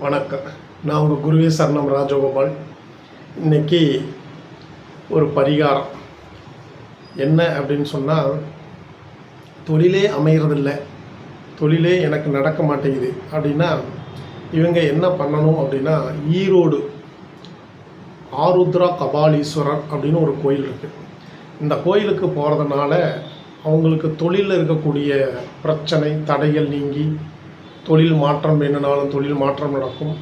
வணக்கம். நான் உங்கள் குருவே சரணம் ராஜகோபால். இன்னைக்கு ஒரு பரிகாரம். என்ன அப்படின்னு சொன்னால் தொழிலே அமைகிறதில்ல தொழிலே எனக்கு நடக்க மாட்டேங்குது. அப்படின்னா இவங்க என்ன பண்ணணும் அப்படின்னா ஈரோடு ஆருத்ரா கபாலீஸ்வரர் அப்படின்னு ஒரு கோயில் இருக்குது இந்த கோயிலுக்கு போகிறதுனால அவங்களுக்கு தொழிலில் இருக்கக்கூடிய பிரச்சனை தடைகள் நீங்கி தொழில் மாற்றம் வேணுனாலும் தொழில் மாற்றம் நடக்கும்.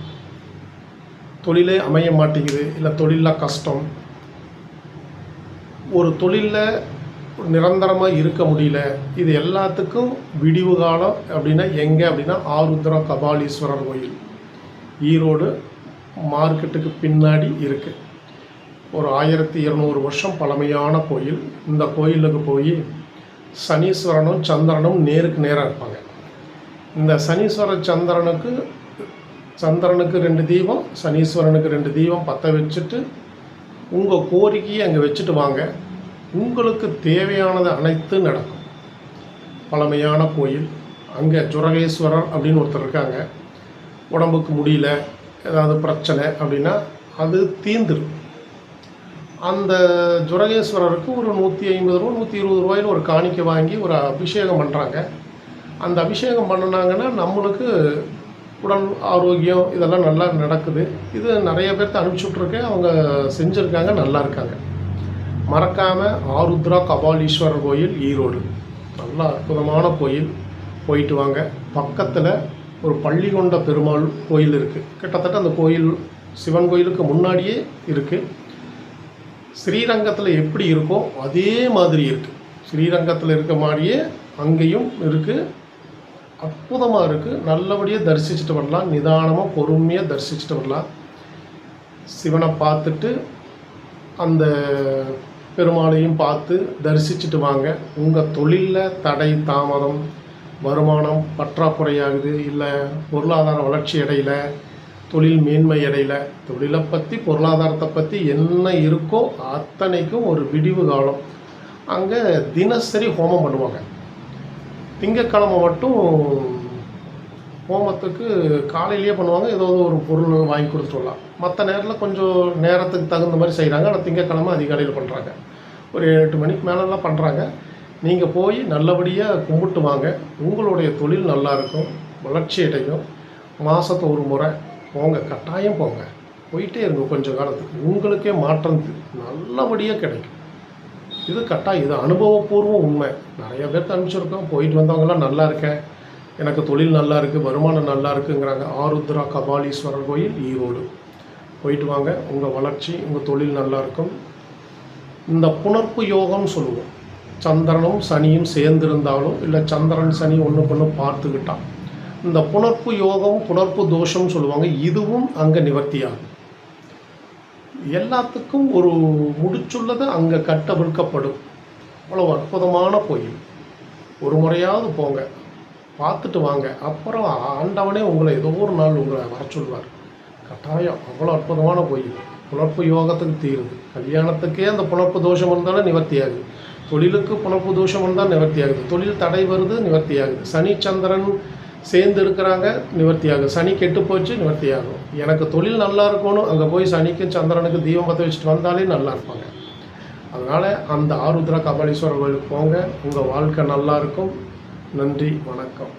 தொழிலே அமைய மாட்டேங்குது இல்லை தொழிலில் கஷ்டம். ஒரு தொழிலில் நிரந்தரமாக இருக்க முடியல இது எல்லாத்துக்கும் விடிவு காலம் அப்படின்னா எங்கே அப்படின்னா ஆருத்ரா கபாலீஸ்வரர் கோயில். ஈரோடு மார்க்கெட்டுக்கு பின்னாடி இருக்குது ஒரு ஆயிரத்தி இருநூறு வருஷம் பழமையான கோயில். இந்த கோயிலுக்கு போய் சனீஸ்வரனும் சந்திரனும் நேருக்கு நேராக இருப்பாங்க. இந்த சனீஸ்வர சந்திரனுக்கு சந்திரனுக்கு ரெண்டு தீபம் சனீஸ்வரனுக்கு ரெண்டு தீபம் பற்ற வச்சுட்டு உங்கள் கோரிக்கையை அங்கே வச்சுட்டு வாங்க. உங்களுக்கு தேவையானது அனைத்து நடக்கும். பழமையான கோயில். அங்கே ஜுரகேஸ்வரர் அப்படின்னு ஒருத்தர் இருக்காங்க. உடம்புக்கு முடியல ஏதாவது பிரச்சனை அப்படின்னா அது தீந்துடும் அந்த ஜுரகேஸ்வரருக்கு ஒரு நூற்றி ஐம்பது ரூபா நூற்றி இருபது ரூபாயின்னு ஒரு காணிக்கை வாங்கி ஒரு அபிஷேகம் பண்ணுறாங்க அந்த அபிஷேகம் பண்ணினாங்கன்னா நம்மளுக்கு உடல் ஆரோக்கியம் இதெல்லாம் நல்லா நடக்குது. இது நிறைய பேர்த்த அனுப்பிச்சி விட்ருக்கேன் அவங்க செஞ்சுருக்காங்க நல்லா இருக்காங்க. மறக்காமல் ஆருத்ரா கபாலீஸ்வரர் கோயில் ஈரோடு. நல்ல அற்புதமான கோயில். போயிட்டு வாங்க. பக்கத்தில் ஒரு பள்ளிகொண்ட பெருமாள் கோயில் இருக்குது கிட்டத்தட்ட அந்த கோயில் சிவன் கோயிலுக்கு முன்னாடியே இருக்குது ஸ்ரீரங்கத்தில் எப்படி இருக்கோ அதே மாதிரி இருக்குது ஸ்ரீரங்கத்தில் இருக்க மாதிரியே அங்கேயும் இருக்குது அற்புதமாக இருக்குது நல்லபடியாக தரிசிச்சுட்டு வரலாம். நிதானமாக பொறுமையாக தரிசிச்சுட்டு வரலாம். சிவனை பார்த்துட்டு அந்த பெருமாளையும் பார்த்து தரிசிச்சுட்டு வாங்க. உங்கள் தொழிலில் தடை தாமதம் வருமானம் பற்றாக்குறையாகுது. இல்லை பொருளாதார வளர்ச்சி இடையில தொழில் மேன்மை இடையில தொழிலை பற்றி பொருளாதாரத்தை பற்றி என்ன இருக்கோ அத்தனைக்கும் ஒரு விடிவு காலம். அங்கே தினசரி ஹோமம் பண்ணுவாங்க. திங்கக்கிழமை மட்டும் ஹோமத்துக்கு காலையிலேயே பண்ணுவாங்க. ஏதாவது ஒரு பொருள் வாங்கி கொடுத்துட்டு வரலாம். மற்ற நேரத்தில் கொஞ்சம் நேரத்துக்கு தகுந்த மாதிரி செய்கிறாங்க ஆனால் திங்கக்கிழமை அதிகாலையில் பண்ணுறாங்க ஒரு எட்டு மணிக்கு மேலெல்லாம் பண்ணுறாங்க நீங்கள் போய் நல்லபடியாக கும்பிட்டு வாங்க. உங்களுடைய தொழில் நல்லா இருக்கும். வளர்ச்சி அடையும். மாதத்தை ஒரு முறை போங்க. கட்டாயம் போங்க. போயிட்டே இருங்க கொஞ்சம் காலத்துக்கு. உங்களுக்கே மாற்றம் நல்லபடியாக கிடைக்கும். இது கட்டாயம் இது அனுபவபூர்வம் உண்மை. நிறைய பேர்த்த அனுப்பிச்சிருக்கோம் போயிட்டு வந்தவங்கலாம் நல்லா இருக்கேன். எனக்கு தொழில் நல்லா இருக்குது வருமானம் நல்லா இருக்குங்கிறாங்க. ஆருத்ரா கபாலீஸ்வரர் கோயில் ஈரோடு. போயிட்டு வாங்க. உங்கள் வளர்ச்சி உங்கள் தொழில் நல்லா இருக்கும். இந்த புணர்ப்பு யோகம்னு சொல்லுவோம். சந்திரனும் சனியும் சேர்ந்திருந்தாலும் இல்லை சந்திரன் சனி ஒன்று ஒன்று பார்த்துக்கிட்டான் இந்த புணர்ப்பு யோகம் புணர்ப்பு தோஷம்னு சொல்லுவாங்க. இதுவும் அங்கே நிவர்த்தியாகும். எல்லாத்துக்கும் ஒரு முடிச்சுள்ளது அங்கே கட்டவிழ்க்கப்படும். அவ்வளோ அற்புதமான கோயில். ஒரு முறையாவது போங்க. பார்த்துட்டு வாங்க. அப்புறம் ஆண்டவனே உங்களை ஏதோ ஒரு நாள் உங்களை வர சொல்வார். கட்டாயம் அவ்வளோ அற்புதமான கோயில். புணர்ப்பு யோகத்துக்கு தீருது. கல்யாணத்துக்கே அந்த புணர்ப்பு தோஷம் இருந்தாலும் நிவர்த்தியாகுது. தொழிலுக்கு புணர்ப்பு தோஷம் இருந்தால் நிவர்த்தியாகுது. தொழில் தடை வருது நிவர்த்தியாகுது. சனி சந்திரன் சேர்ந்து இருக்கிறாங்க நிவர்த்தி ஆகும் சனி கெட்டு போச்சு நிவர்த்தி ஆகும் எனக்கு தொழில் நல்லா இருக்கணும் அங்கே போய் சனிக்கும் சந்திரனுக்கு தீபம் பற்ற வச்சுட்டு வந்தாலே நல்லா இருப்பாங்க. அதனால் அந்த ஆருத்ரா கபாலீஸ்வரர் கோயிலுக்கு போங்க. உங்கள் வாழ்க்கை நல்லா இருக்கும். நன்றி வணக்கம்.